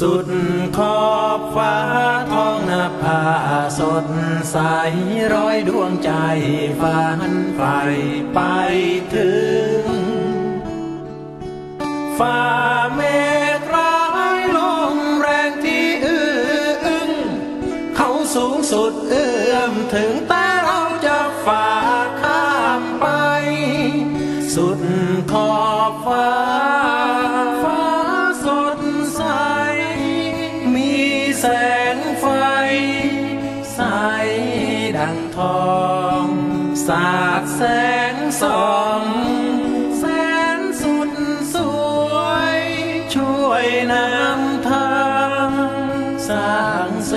สุดขอบฟ้าท้องนภาสดใสร้อยดวงใจฝันไฟไปถึงฝ่าเมฆร้ายลมแรงที่อื้ออึงเขาสูงสุดเอื้อมถึงแต่เราจะฝ่าข้ามไป สุดขอบฟ้า ช่วยนำทางสร้างเส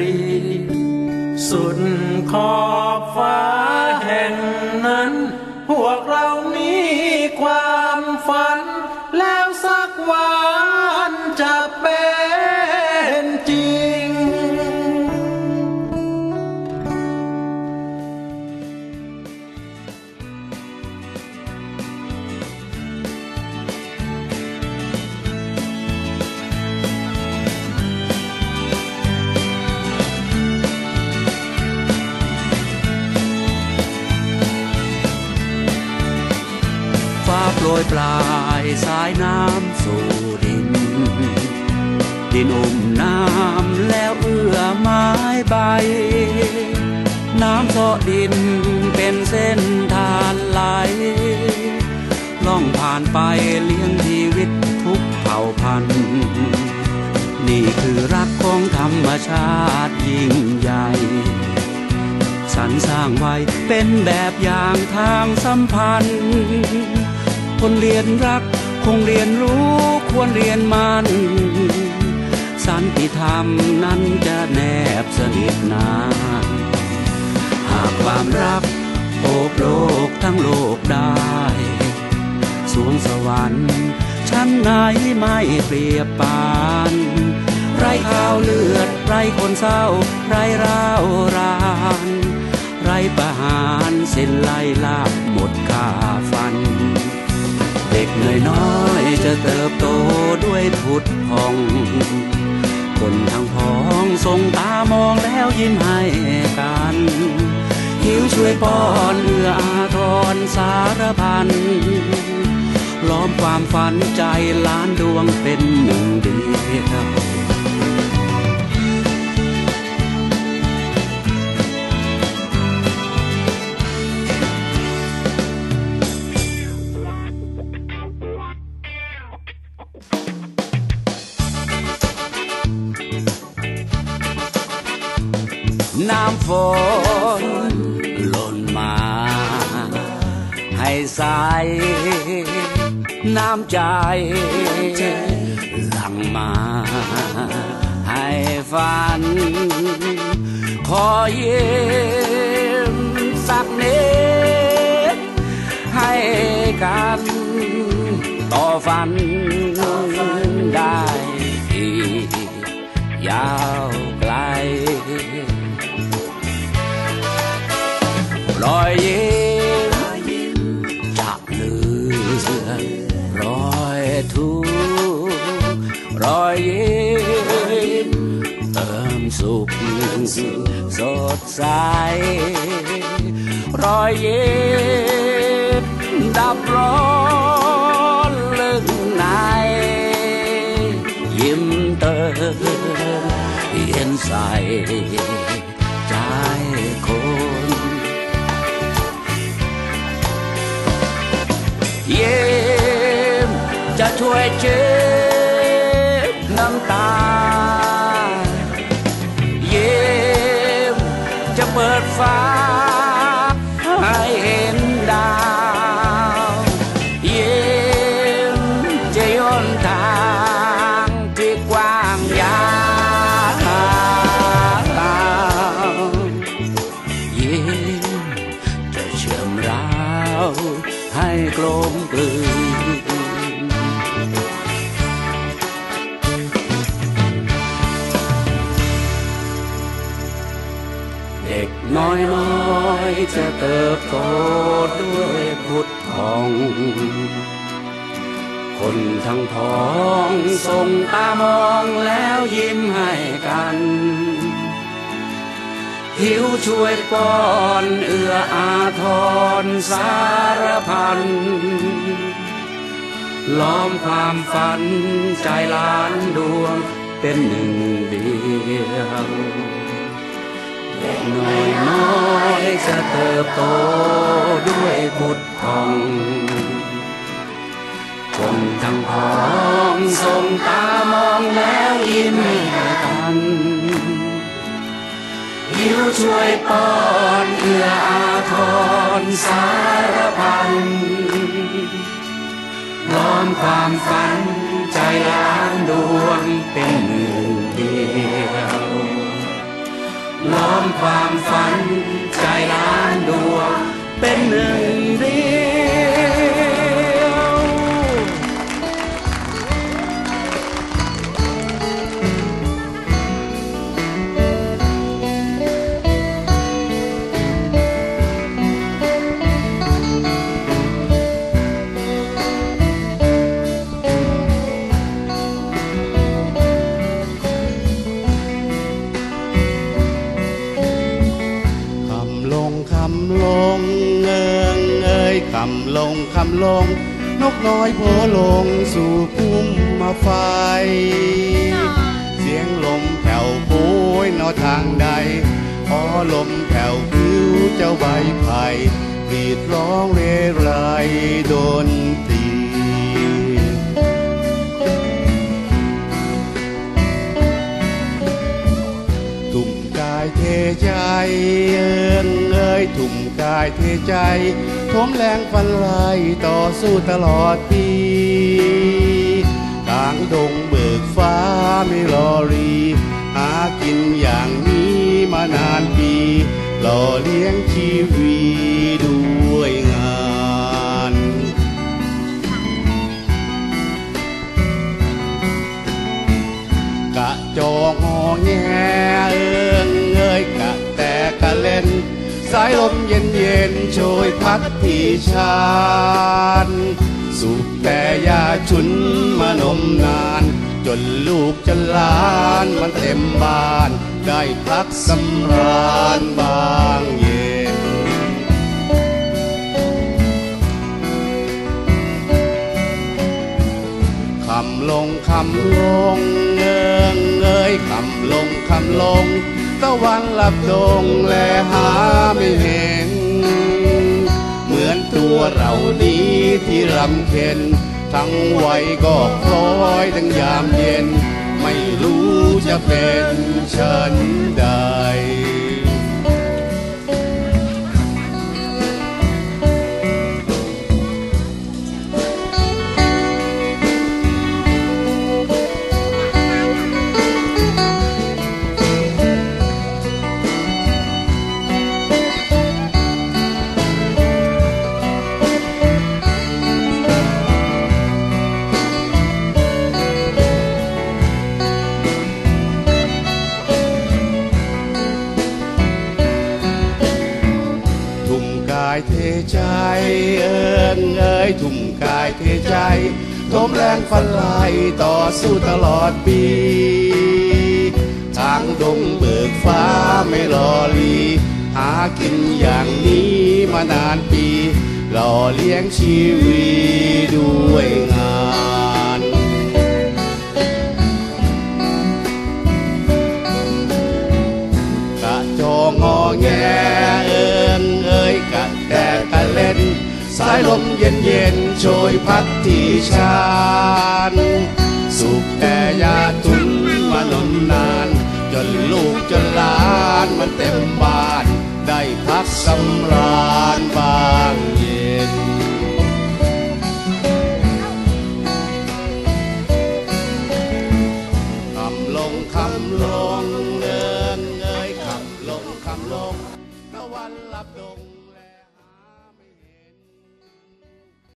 รี สุดขอบฟ้าแห่งนั้น พวกเรามีความฝัน ยปลายสายน้ำสู่ดิน ดินอุ่มน้ำแล้วเอื้อไม้ใบ น้ำเสาะดินเป็นเส้นทานไหล ล่องผ่านไปเลี้ยงชีวิตทุกเผ่าพันธุ์ นี่คือรักของธรรมชาติยิ่งใหญ่สรรสร้างไว้เป็นแบบอย่างทางสัมพันธ์ คนเรียนรัก คงเรียนรู้ควรเรียนมันสันติธรรมนั้นจะแนบสนิทนานหากความรักโอบโลกทั้งโลกได้สวงสวรรค์ชั้นไหนไม่เปรียบปานไรข้าวเลือดไรคนเศร้า ไรร้าวราน ไรประหารเส้นไล่ลากหมดค่าฟัน เด็กน้อยน้อยจะเติบโตด้วยผุดพอง คนทางพ้องทรงตามองแล้วยิ้มให้กันหิวช่วยป้อนเอื้ออาทรสารพันล้อมความฝันใจล้านดวงเป็นหนึ่งเดียว ฝนหล่นมา ให้ใสน้ำใจหลั่งมา ให้ฝัน ขอเย็มสักนิดให้กันต่อฝันได้อีกยา สดใส รอยยิ้มดับร้อนลึกใน ยิ้มเติมเย็นใสใจคนยิ้มจะช่วยเช็ดน้ำตา อยน้อยจะเติบโตด้วยพุทธองคคนทั้งท้องส่งตามองแล้วยิ้มให้กัน หิวช่วยป้อนเอื้ออาทรสารพันล้อมความฝันใจล้านดวงเป็นหนึ่งเดียว เด็กน้อยน้อยจะเติบโตด้วยบุตรทองคนทั้งพ้องส่งตามองแล้วยิ้มกันหิวช่วยป้อนเอื้ออาทรสารพันล้อมความฝันใจล้านดวงเป็นหนึ่ง ความฝันำลงเอิงเอ้ยคำลงคำลง นกน้อยโผลงสู่พุ่มมาไฟ เสียงลมแผ่วโผยนอทางใดพอลมแผ่วผิวเจ้าใบไผ่กรีดร้องเรไรโดนตรี ใจเอิงเอ้ยตุ่มกายเทใจทมแรงฟันลายต่อสู้ตลอดปีกลางดงเบิกฟ้าไม่รอรี หากินอย่างนี้มานานปีหล่อเลี้ยงชีวีด้วยงานกะจองหอแงเอิง สายลมเย็นเย็นโชยพัดที่ชานสุขแต่ยาชุนมานมนาน จนลูกจนหลานมันเต็มบ้าน ได้พักสำราญบางเย็น คำลงคำลงเอิงเอ้ยคำลงคำลง ตะวันลับดงแลหาไม่เห็น เหมือนตัวเรานี้ที่รำเค็น ทั้งวัยก็คล้อยทั้งยามเย็น ไม่รู้จะเป็นฉันใด ทมแรงฟันลายต่อสู้ตลอดปี ทางดงเบิกฟ้าไม่รอลี หากินอย่างนี้มานานปีหล่อเลี้ยงชีวีด้วยงานกะจองงอแงายลมเย็นเย็นโชยพัดที่ชานสุขแต่ยาทุนมานมนาน จนลูกจนหลานมันเต็มบ้าน ได้พักสำราญ